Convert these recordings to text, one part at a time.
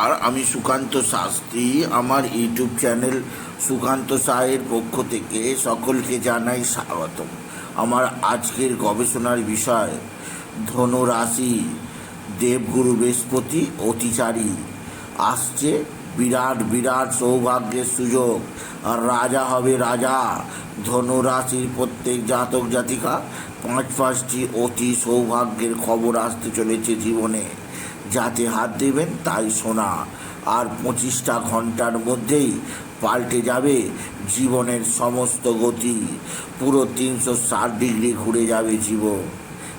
আর আমি সুকান্ত শাস্ত্রী, আমার YouTube channel Sukanta Saher পক্ষ থেকে সকলকে জানাই স্বাগতম। আমার আজকের গবেষণার বিষয়, ধনুরাশি, দেবগুরু বৃহস্পতি, অতিচারী। আসছে বিরাট বিরাট সৌভাগ্যের সুযোগ। আর রাজা হবে রাজা। ধনুরাশির প্রত্যেক জাতক জাতিকা পাঁচ পাঁচটি অতি সৌভাগ্যের খবর আসতে চলেছে জীবনে। যাতে হাত দেবেন তাই শোনা আর পঁচিশটা ঘণ্টার মধ্যেই পাল্টে যাবে জীবনের সমস্ত গতি। পুরো তিনশো ষাট ডিগ্রি ঘুরে যাবে জীবন।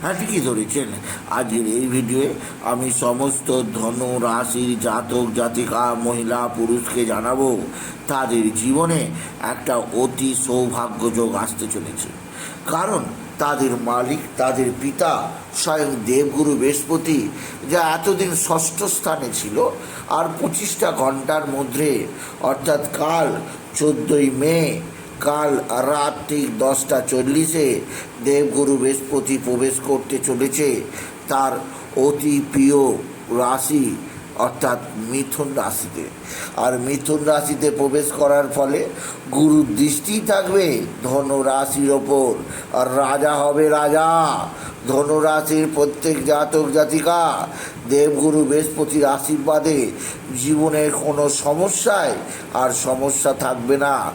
হ্যাঁ ঠিকই ধরেছেন। আজকের এই ভিডিওয়ে আমি সমস্ত ধনু, রাশির জাতক, জাতিকা, মহিলা, পুরুষকে জানাব, তাদের জীবনে একটা অতি সৌভাগ্যযোগ আসতে চলেছে। কারণ তাদের মালিক, তাদের পিতা স্বয়ং দেবগুরু বৃহস্পতি, যা এতদিন ষষ্ঠ স্থানে ছিল আর পঁচিশটা ঘণ্টার মধ্যে, অর্থাৎ কাল চোদ্দোই মে, কাল রাত ঠিক দশটা চল্লিশে দেবগুরু বৃহস্পতি প্রবেশ করতে চলেছে তার অতি প্রিয় রাশি অর্থাৎ মিথুন রাশিতে। আর মিথুন রাশিতে প্রবেশ করার ফলে গুরুর দৃষ্টি থাকবে ধনু রাশির ওপর। আর রাজা হবে রাজা। ধনু রাশির প্রত্যেক জাতক জাতিকা দেবগুরু বৃহস্পতির আশীর্বাদে জীবনের কোনো সমস্যায় আর সমস্যা থাকবে না।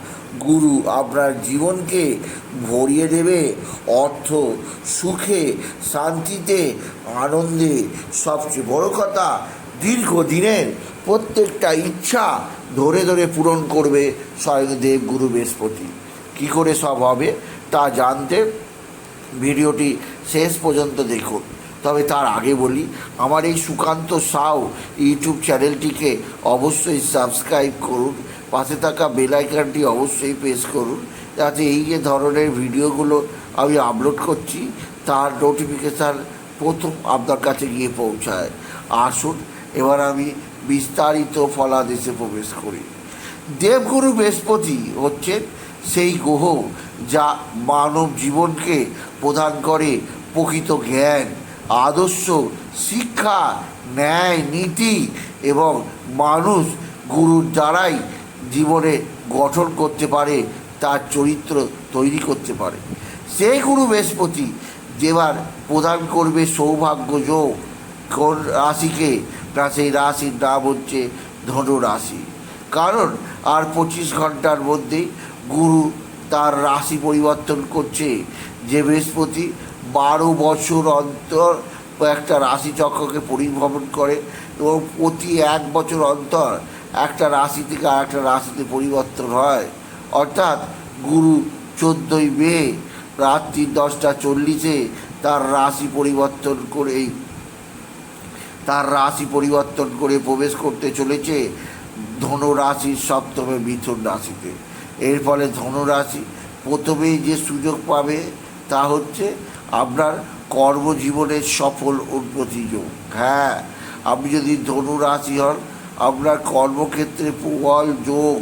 গুরু আপনার জীবনকে ভরিয়ে দেবে অর্থ, সুখে, শান্তিতে, আনন্দে। সবচেয়ে বড় কথা দীর্ঘদিনের প্রত্যেকটা ইচ্ছা ধরে ধরে পূরণ করবে স্বয়ং দেবগুরু বৃহস্পতি। কী করে সব হবে তা জানতে ভিডিওটি শেষ পর্যন্ত দেখুন। তবে তার আগে বলি, আমার এই সুকান্ত সাউ ইউটিউব চ্যানেলটিকে অবশ্যই সাবস্ক্রাইব করুন, পাশে থাকা বেল আইকনটি অবশ্যই প্রেস করুন, যাতে এই যে ধরনের ভিডিওগুলো আমি আপলোড করছি, তার নোটিফিকেশান প্রথম আপনার কাছে গিয়ে পৌঁছায়। আসুন এবার আমি বিস্তারিত ফলাদেশে প্রবেশ করি। দেবগুরু বৃহস্পতি হচ্ছেন সেই গ্রহ যা মানব জীবনকে প্রদান করে প্রকৃত জ্ঞান, আদর্শ, শিক্ষা, ন্যায়, নীতি এবং মানুষ গুরুর দ্বারাই জীবনে গঠন করতে পারে, তার চরিত্র তৈরি করতে পারে। সেই গুরু বৃহস্পতি যেবার প্রদান করবে সৌভাগ্য যোগ রাশিকে না সেই রাশির নাম হচ্ছে ধনু রাশি। কারণ আর পঁচিশ ঘণ্টার মধ্যেই গুরু তার রাশি পরিবর্তন করছে। যে বৃহস্পতি বারো বছর অন্তর একটা রাশি চক্রকে পরিভ্রমণ করে এবং প্রতি এক বছর অন্তর একটা রাশি থেকে আর একটা রাশিতে পরিবর্তন হয়। অর্থাৎ গুরু চোদ্দোই মে রাত্রি দশটা চল্লিশে তার রাশি পরিবর্তন করেই তার রাশি পরিবর্তন করে প্রবেশ করতে চলেছে ধনু রাশির সপ্তমে মিথুন রাশিতে। এর ফলে ধনু রাশি প্রথমেই যে সুযোগ পাবে তা হচ্ছে আপনার কর্মজীবনের সফল উন্নতি যোগ। হ্যাঁ আপনি যদি ধনু রাশি হন, আপনার কর্মক্ষেত্রে প্রবল যোগ,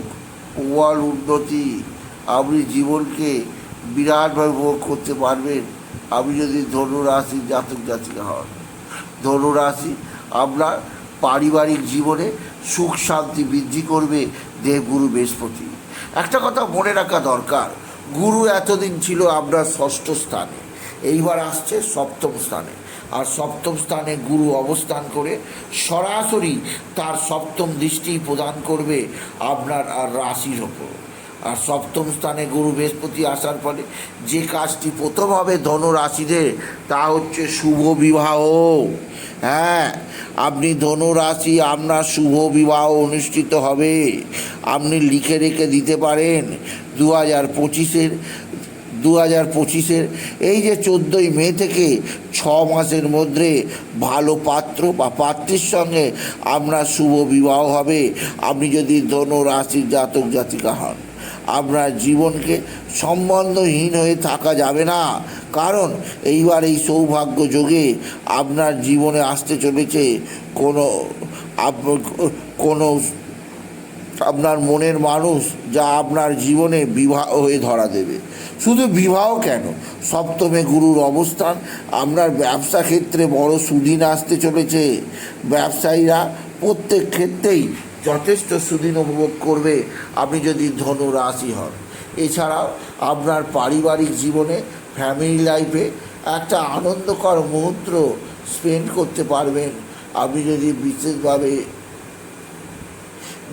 প্রবল উন্নতি, আপনি জীবনকে বিরাটভাবে উপভোগ করতে পারবেন। আপনি যদি ধনু রাশির জাতক জাতিকা হন। ধনু রাশি। আপনার পারিবারিক জীবনে সুখ শান্তি বৃদ্ধি করবে দেবগুরু বৃহস্পতি। একটা কথা মনে রাখা দরকার, গুরু এতদিন ছিল আপনার ষষ্ঠ স্থানে, এইবার আসছে সপ্তম স্থানে। আর সপ্তম স্থানে গুরু অবস্থান করে সরাসরি তার সপ্তম দৃষ্টি প্রদান করবে আপনার আর রাশির ওপর। আর সপ্তম স্থানে গুরু বৃহস্পতি আসার ফলে যে কাজটি প্রথম হবে ধনু রাশিদের তা হচ্ছে শুভ বিবাহ। হ্যাঁ আপনি ধনুরাশি, আপনার শুভ বিবাহ অনুষ্ঠিত হবে। আপনি লিখে রেখে দিতে পারেন দু হাজার পঁচিশের দু হাজার পঁচিশের, এই যে চোদ্দোই মে থেকে ছ মাসের মধ্যে ভালো পাত্র বা পাত্রীর সঙ্গে আপনার শুভ বিবাহ হবে। আপনি যদি ধনু রাশির জাতক জাতিকা হন আপনার জীবনকে সম্বন্ধহীন হয়ে থাকা যাবে না। কারণ এইবার এই সৌভাগ্য যোগে আপনার জীবনে আসতে চলেছে কোনো কোনো আপনার মনের মানুষ যা আপনার জীবনে বিবাহ হয়ে ধরা দেবে। শুধু বিবাহ কেন? সপ্তমে গুরুর অবস্থান, আপনার ব্যবসা ক্ষেত্রে বড় সুদিন আসতে চলেছে। ব্যবসায়ীরা প্রত্যেক ক্ষেত্রেই যথেষ্ট সুদিন উপভোগ করবে আপনি যদি ধনু রাশি হন। এছাড়াও আপনার পারিবারিক জীবনে ফ্যামিলি লাইফে একটা আনন্দকর মুহূর্ত স্পেন্ড করতে পারবেন। আপনি যদি বিশেষভাবে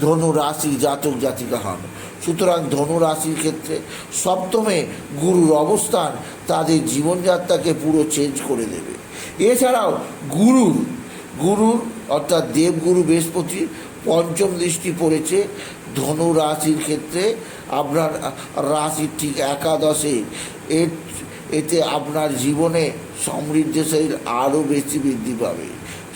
ধনু রাশি জাতক জাতিকা হন, সুতরাং ধনু রাশির ক্ষেত্রে সপ্তমে গুরুর অবস্থান তাদের জীবনযাত্রাকে পুরো চেঞ্জ করে দেবে। এছাড়াও গুরুর গুরুর অর্থাৎ দেবগুরু বৃহস্পতির পঞ্চম দৃষ্টি পড়েছে ধনু রাশির ক্ষেত্রে। আপনার রাশির ঠিক একাদশে। এর, এতে আপনার জীবনে সমৃদ্ধিশীল আরও বেশি বৃদ্ধি পাবে।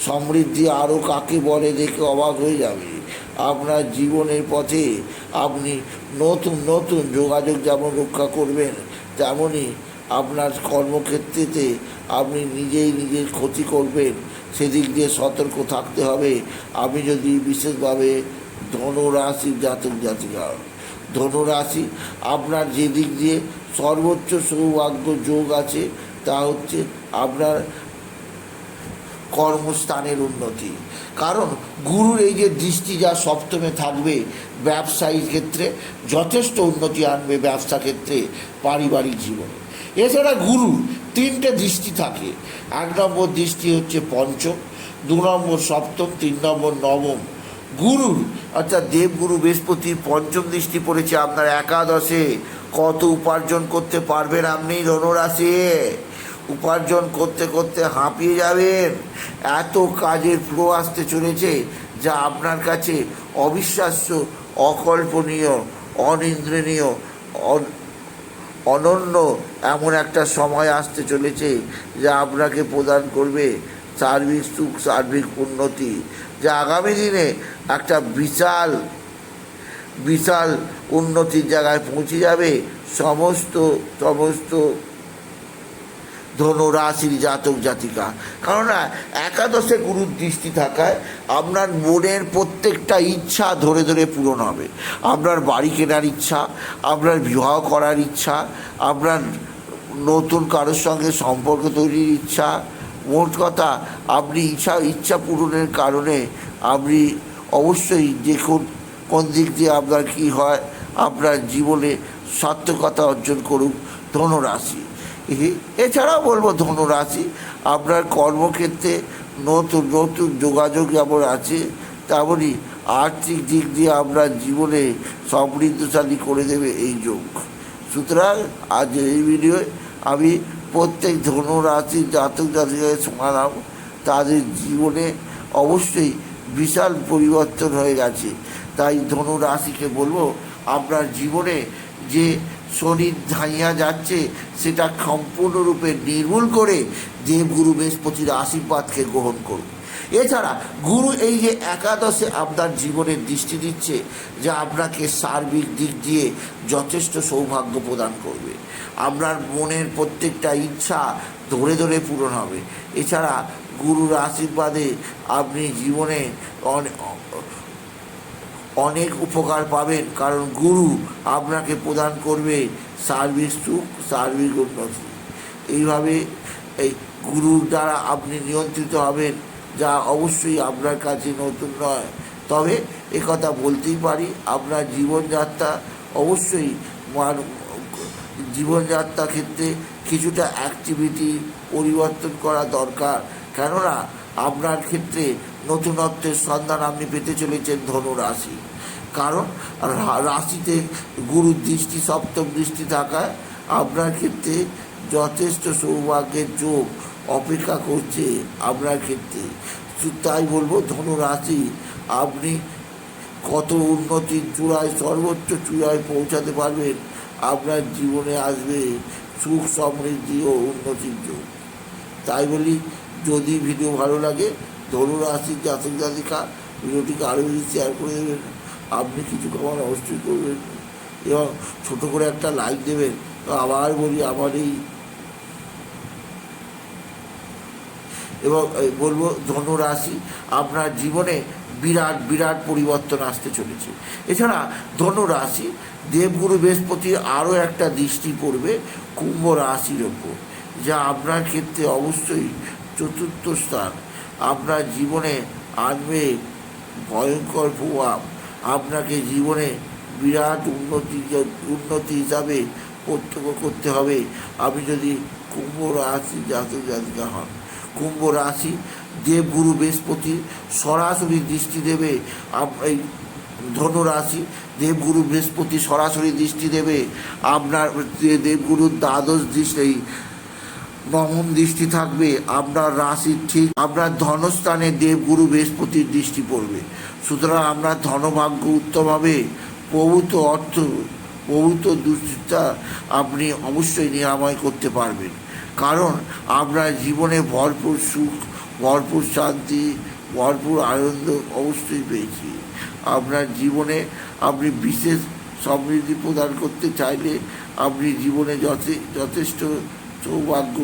সমৃদ্ধি আরও কাকে বলে দেখে অবাক হয়ে যাবে। আপনার জীবনের পথে আপনি নতুন নতুন যোগাযোগ যেমন রক্ষা করবেন তেমনই আপনার কর্মক্ষেত্রেতে আপনি নিজেই নিজের ক্ষতি করবেন। সেদিক দিয়ে সতর্ক থাকতে হবে। আমি যদি বিশেষভাবে ধনুরাশির জাতক জাতিকা, ধনুরাশি আপনার যে দিক দিয়ে সর্বোচ্চ সৌভাগ্য যোগ আছে, তা হচ্ছে আপনার কর্মস্থানের উন্নতি। কারণ গুরুর এই যে দৃষ্টি যা সপ্তমে থাকবে ব্যবসায়িক ক্ষেত্রে যথেষ্ট উন্নতি আনবে ব্যবসা ক্ষেত্রে, পারিবারিক জীবনে। এছাড়া গুরুর তিনটে দৃষ্টি থাকে। এক নম্বর দৃষ্টি হচ্ছে পঞ্চম, দু নম্বর সপ্তম, তিন নম্বর নবম গুরুর। অর্থাৎ দেবগুরু বৃহস্পতির পঞ্চম দৃষ্টি পড়েছে আপনার একাদশে। কত উপার্জন করতে পারবেন আপনি ধনুরাশি উপার্জন করতে করতে হাঁপিয়ে যাবেন। এত কাজের ফ্লো আসতে চলেছে যা আপনার কাছে অবিশ্বাস্য, অকল্পনীয় অনিন্দ্রণীয় অন- অনন্য এমন একটা সময় আসতে চলেছে যা আপনাকে প্রদান করবে সার্বিক সুখ, সার্বিক উন্নতি। যা আগামী দিনে একটা বিশাল বিশাল উন্নতির জায়গায় পৌঁছে যাবে। সমস্ত সমস্ত ধনুরাশির জাতক জাতিকা। কারণ না একাদশে গুরুর দৃষ্টি থাকায় আপনার মনের প্রত্যেকটা ইচ্ছা ধরে ধরে পূরণ হবে। আপনার বাড়ি কেনার ইচ্ছা, আপনার বিবাহ করার ইচ্ছা, আপনার নতুন কারোর সঙ্গে সম্পর্ক তৈরির ইচ্ছা। মোট কথা, আপনি ইচ্ছা ইচ্ছা পূরণের কারণে আপনি অবশ্যই দেখুন কোন দিক দিয়ে আপনার কী হয়, আপনার জীবনে সার্থকতা অর্জন করুক ধনুরাশি। এছাড়াও বলব ধনুরাশি, আপনার কর্মক্ষেত্রে নতুন নতুন যোগাযোগ যেমন আছে, তেমনই আর্থিক দিক দিয়ে আপনার জীবনে সমৃদ্ধশালী করে দেবে এই যোগ। সুতরাং আজ এই ভিডিওয়ে আমি প্রত্যেক ধনুরাশির জাতক জাতিকাকে শোনালাম, তাদের জীবনে অবশ্যই বিশাল পরিবর্তন হয়ে গেছে। তাই ধনু রাশিকে বলব, আপনার জীবনে যে শনি ধাইয়া যাচ্ছে, সেটা সম্পূর্ণরূপে নির্মূল করে দেবগুরু বৃহস্পতির আশীর্বাদকে গ্রহণ করুন। এছাড়া গুরু এই যে একাদশে আপনার জীবনের দৃষ্টি দিচ্ছে যা আপনাকে সার্বিক দিক দিয়ে যথেষ্ট সৌভাগ্য প্রদান করবে। আপনার মনের প্রত্যেকটা ইচ্ছা ধরে ধরে পূরণ হবে। এছাড়া গুরুর আশীর্বাদে আপনি জীবনে অনেক উপকার পাবেন, কারণ গুরু আপনাকে প্রদান করবে সার্বিক সুখ, সার্বিক উন্নতি। এইভাবে এই গুরুর দ্বারা আপনি নিয়ন্ত্রিত হবেন, যা অবশ্যই আপনার কাছে নতুন নয়। তবে একথা বলতেই পারি, আপনার জীবনযাত্রা অবশ্যই মান- জীবনযাত্রা ক্ষেত্রে কিছুটা অ্যাক্টিভিটি পরিবর্তন করা দরকার। কেননা আপনার ক্ষেত্রে নতুনত্বের সন্ধান আপনি পেতে চলেছেন ধনু রাশি কারণ রাশিতে গুরুর দৃষ্টি, সপ্তম দৃষ্টি থাকায় আপনার ক্ষেত্রে যথেষ্ট সৌভাগ্যের যোগ অপেক্ষা করছে আপনার ক্ষেত্রে। তাই বলব ধনু রাশি আপনি কত উন্নতির চূড়ায় সর্বোচ্চ চূড়ায় পৌঁছাতে পারবেন, আপনার জীবনে আসবে সুখ সমৃদ্ধি ও উন্নতির যোগ। তাই বলি, যদি ভিডিও ভালো লাগে আসি জাতক জাতিকা ভিডিওটিকে আরও বেশি শেয়ার করে দেবেন আপনি কিছু কমান অবশ্যই করবেন। এবং ছোটো করে একটা লাইক দেবেন। তো আবার বলি, আমার এই এবং বলব, ধনুরাশি আপনার জীবনে বিরাট বিরাট পরিবর্তন আসতে চলেছে। এছাড়া ধনুরাশি দেবগুরু বৃহস্পতির আরও একটা দৃষ্টি পড়বে কুম্ভ রাশির ওপর, যা আপনার ক্ষেত্রে অবশ্যই চতুর্থ স্থান। আপনার জীবনে আনবে ভয়ঙ্কর প্রভাব। আপনাকে জীবনে বিরাট উন্নতি উন্নতি হিসাবে প্রত্যক্ষ করতে হবে। আপনি যদি কুম্ভ রাশি জাতক জাতিকা হন, কুম্ভ রাশি দেবগুরু বৃহস্পতি সরাসরি দৃষ্টি দেবে। এই ধনু রাশি দেবগুরু বৃহস্পতি সরাসরি দৃষ্টি দেবে। আপনার দেবগুরুর দ্বাদশ দৃষ্টি এই দৃষ্টি থাকবে, আপনার রাশির ঠিক, আপনার ধনস্থানে দেবগুরু বৃহস্পতির দৃষ্টি পড়বে। সুতরাং আপনার ধনভাগ্য উত্তম হবে। প্রভূত অর্থ, প্রভূত দুশ্চিন্তা আপনি অবশ্যই নিরাময় করতে পারবেন। কারণ আপনার জীবনে ভরপুর সুখ, ভরপুর শান্তি, ভরপুর আনন্দ অবশ্যই পেয়েছি। আপনার জীবনে আপনি বিশেষ সমৃদ্ধি প্রদান করতে চাইলে আপনি জীবনে যথে, যথেষ্ট সৌভাগ্য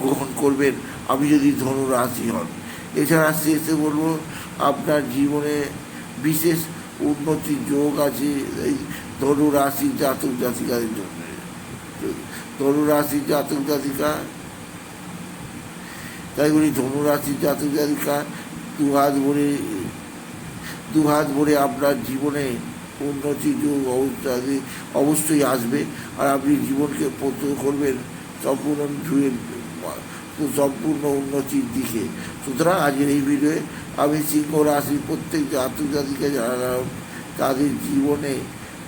গ্রহণ করবেন। আপনি যদি ধনু রাশি হন। এছাড়া শেষে বলব আপনার জীবনে বিশেষ উন্নতির যোগ আছে এই ধনু রাশি জাতক জাতিকাদের জন্য। ধনু রাশি জাতক জাতিকা? তাই বলি ধনু রাশি জাতক জাতিকা দু হাত ভরে দু হাত ভরে আপনার জীবনে উন্নতি যোগ অবস্থা- অবশ্যই আসবে। আর আপনি জীবনকে প্রত্যক্ষ করবেন। সম্পূর্ণ সম্পূর্ণ উন্নতির দিকে। সুতরাং আজকের এই ভিডিওয়ে আমি সিংহ রাশির প্রত্যেক জাতক জাতিকে জানালাম, তাদের জীবনে,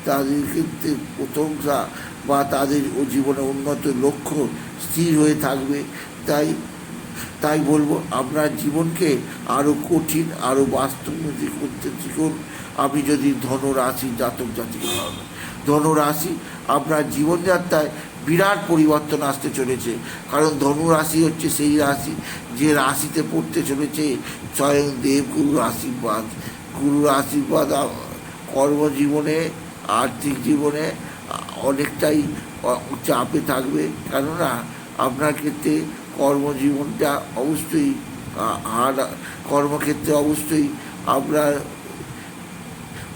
তাদের ক্ষেত্রে প্রশংসা বা তাদের জীবনে উন্নত লক্ষ্য স্থির হয়ে থাকবে। তাই তাই বলব, আপনার জীবনকে আরও কঠিন আরও বাস্তবমুখী করতে শিখুন। আপনি যদি ধনুরাশি জাতক জাতিক ধনুরাশি আপনার জীবনযাত্রায় বিরাট পরিবর্তন আসতে চলেছে। কারণ ধনু রাশি হচ্ছে সেই রাশি, যে রাশিতে পড়তে চলেছে স্বয়ং দেবগুরুর আশীর্বাদ। গুরুর আশীর্বাদ কর্মজীবনে, আর্থিক জীবনে অনেকটাই চাপে থাকবে। কেননা আপনার ক্ষেত্রে কর্মজীবনটা অবশ্যই, আ- হার্ড কর্মক্ষেত্রে অবশ্যই আপনার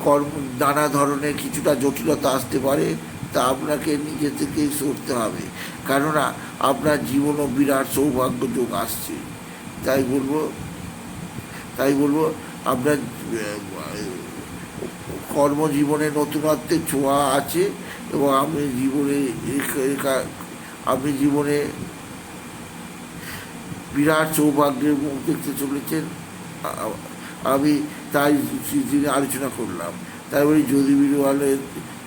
কর্ম, নানা ধরনের কিছুটা জটিলতা আসতে পারে। তা আপনাকে নিজে থেকেই সরতে হবে। কেননা আপনার জীবনও বিরাট সৌভাগ্য যোগ আসছে। তাই বলব তাই বলব, আপনার কর্মজীবনে নতুনত্বের ছোঁয়া আছে এবং আপনি জীবনে আপনি জীবনে বিরাট সৌভাগ্যের মুখ দেখতে চলেছেন। আমি তাই আলোচনা করলাম। তাই বলি, যদি ভিডিও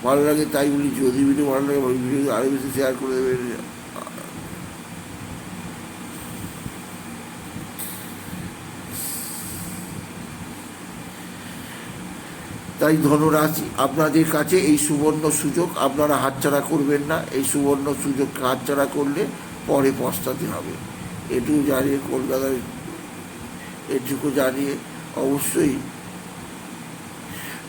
ভালো লাগে- তাই বলি যদি ভিডিও ভালো লাগে ভিডিও আরও বেশি শেয়ার করে দেবেন তাই ধনুরাশি, আপনাদের কাছে এই সুবর্ণ সুযোগ, আপনারা হাতছাড়া করবেন না। এই সুবর্ণ সুযোগ হাতছাড়া করলে পরে পস্তাতে হবে। এটুকু জানিয়ে কলকাতায় এটুকু জানিয়ে অবশ্যই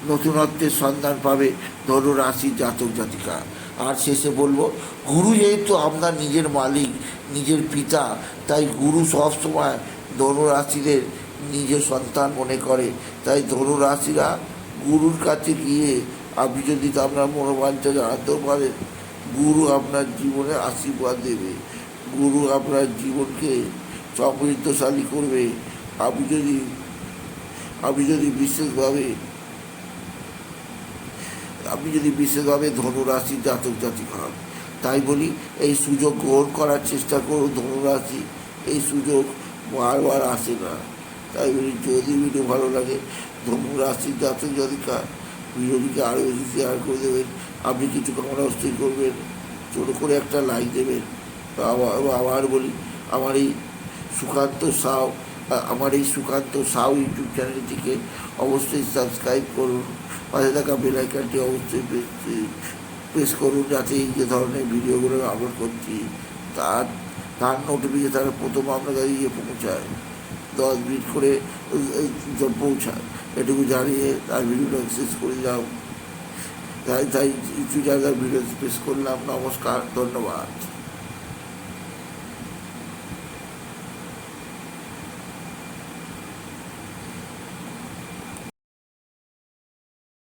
নতুনত্বের সন্ধান পাবে ধনুরাশি জাতক জাতিকা। আর শেষে বলব, গুরু যেহেতু আপনার নিজের মালিক, নিজের পিতা, তাই গুরু সবসময় ধনুরাশিদের নিজের সন্তান মনে করে। তাই ধনুরাশিরা গুরুর কাছে গিয়ে আপনি যদি আপনার মনোবাঞ্ছা জানাতেও পারেন, গুরু আপনার জীবনে আশীর্বাদ দেবে। গুরু আপনার জীবনকে সমৃদ্ধশালী করবে। আপনি যদি আপনি যদি বিশেষভাবে আপনি যদি বিশেষভাবে ধনুরাশি জাতক জাতিক হন, তাই বলি এই সুযোগ গ্রহণ করার চেষ্টা করুন, ধনুরাশি এই সুযোগ বারবার আসে না। তাই বলি যদি ভিডিও ভালো লাগে, ধনুরাশি জাতক জাতিকা ভিডিওটিকে আরও বেশি শেয়ার করে দেবেন। আপনি কিছু কামনা অস্থির করবেন, ছোটো করে একটা লাইক দেবেন। আবার আবার বলি, আমার এই সুকান্ত সাউ আমার এই সুকান্ত সাউ ইউটিউব চ্যানেলটিকে অবশ্যই সাবস্ক্রাইব করুন। পাশে থাকা বেলাইকানটি অবশ্যই প্রেস করুন, যাতে এই যে ধরনের ভিডিওগুলো আপলোড করছি, তার তার নোটিফিকেশান প্রথম আপনার কাছে গিয়ে পৌঁছায় দশ মিনিট করে পৌঁছায় এটুকু জানিয়ে তার ভিডিওটা শেষ করে যাও। তাই তাই জায়গায় ভিডিও শেষ করলাম। নমস্কার, ধন্যবাদ।